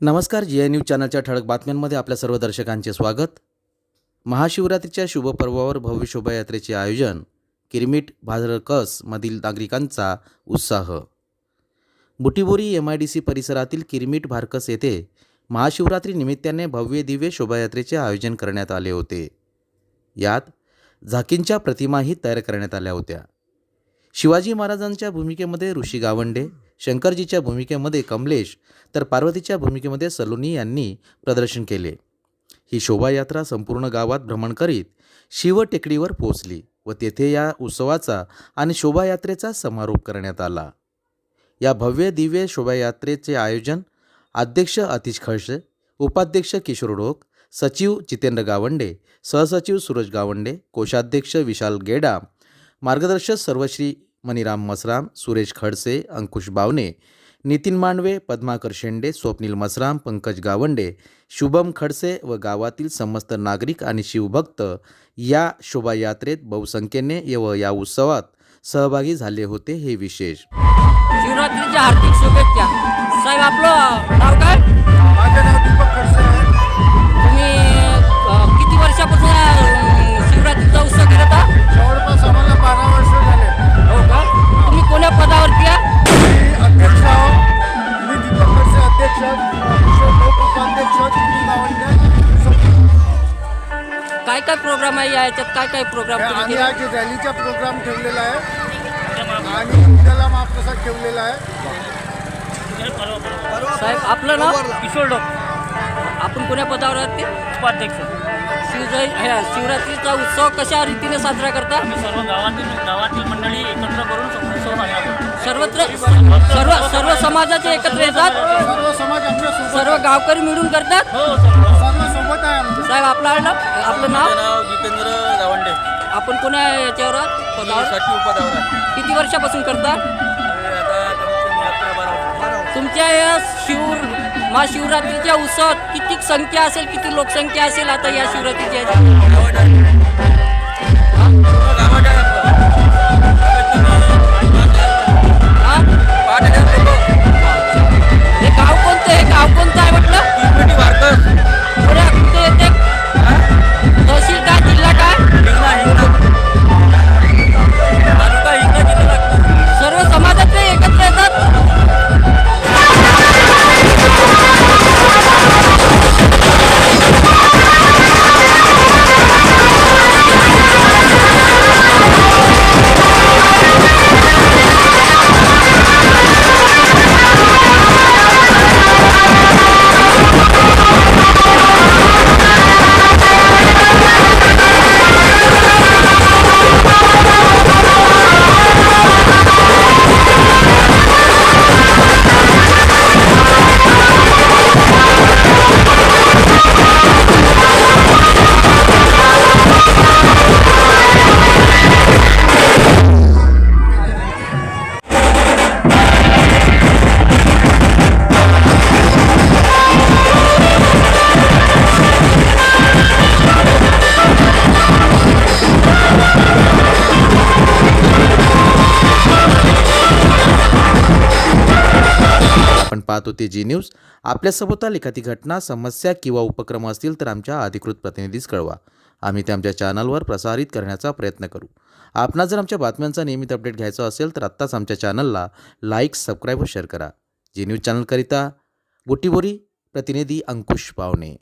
नमस्कार जी I news चॅनलच्या ठळक बातम्यांमध्ये आपल्या सर्व दर्शकांचे स्वागत. महाशिवरात्रीच्या शुभपर्वावर भव्य शोभायात्रेचे आयोजन किरमिट भाजरकसमधील नागरिकांचा उत्साह. Butibori M I D C परिसरातील किरमिट भारकस येथे महाशिवरात्री निमित्ताने भव्य दिव्य शोभायात्रेचे आयोजन करण्यात आले होते. यात झाकींच्या प्रतिमाही तयार करण्यात आल्या होत्या. शिवाजी महाराजांच्या भूमिकेमध्ये ऋषी गावंडे शंकरजीच्या भूमिकेमध्ये कमलेश तर पार्वतीच्या भूमिकेमध्ये सलोनी यांनी प्रदर्शन केले. ही शोभायात्रा संपूर्ण गावात भ्रमण करीत शिव टेकडीवर पोचली व तेथे या उत्सवाचा आणि शोभायात्रेचा समारोप करण्यात आला. या भव्य दिव्य शोभायात्रेचे आयोजन अध्यक्ष अतिश खळसे उपाध्यक्ष किशोर डोक सचिव जितेंद्र गावंडे सहसचिव सूरज गावंडे कोषाध्यक्ष विशाल गेडा मार्गदर्शक सर्वश्री मणिराम मसराम सुरेश खडसे अंकुश बावने नितीन मांडवे पद्माकर शेंडे स्वप्नील मसराम पंकज गावंडे शुभम खडसे व गावातील समस्त नागरिक आणि शिवभक्त या शोभायात्रेत बहुसंख्येने व या उत्सवात सहभागी झाले होते हे विशेष. प्रोग्राम आहे या याच्यात काय काय प्रोग्राम आम्ही? आज रॅलीचा प्रोग्राम ठेवलेला आहे. आणि उद्याला महाप्रसाद ठेवलेला आहे. साहेब आपलं नाव? किशोर डोक. आपण कोण्या पदावर आहात ते? उपाध्यक्ष. शिवजय ह्या शिवरात्रीचा उत्सव कशा रीतीने साजरा करता? आम्ही सर्व गावातील गावातील मंडळी एकत्र करून उत्सव साजरा करतो. सर्वत्र सर्व सर्व समाजाचे एकत्र येतात? सर्व समाज आमच्यासोबत सर्व गावकरी मिळून करतात? हो सर्व सोबत आहे आमच्या साहेब आपलं नाव आपलं नाव? नाव जितेंद्र गावंडे आपण कोण्या याच्यावर आहात? पदावर? साठी उपदावर आहे. किती वर्षापासून करता? हे आता कमीत कमी अकरा बारा वर्ष. तुमच्या या शिव महाशिवरात्रीच्या उत्सवात किती संख्या असेल? किती लोकसंख्या असेल आता या शिवरात्रीच्या? पाहत होते जी न्यूज. आपल्या सभोवताल एखादी घटना समस्या किंवा उपक्रम असतील तर आमच्या अधिकृत प्रतिनिधीस कळवा. आम्ही ते आमच्या चॅनलवर प्रसारित करण्याचा प्रयत्न करू. आपणा जर आमच्या बातम्यांचा नियमित अपडेट घ्यायचा असेल तर आत्ताच आमच्या चॅनलला लाईक सबस्क्राईब व शेअर करा. जी न्यूज चॅनलकरिता बुटीबोरी प्रतिनिधी अंकुश पावणे.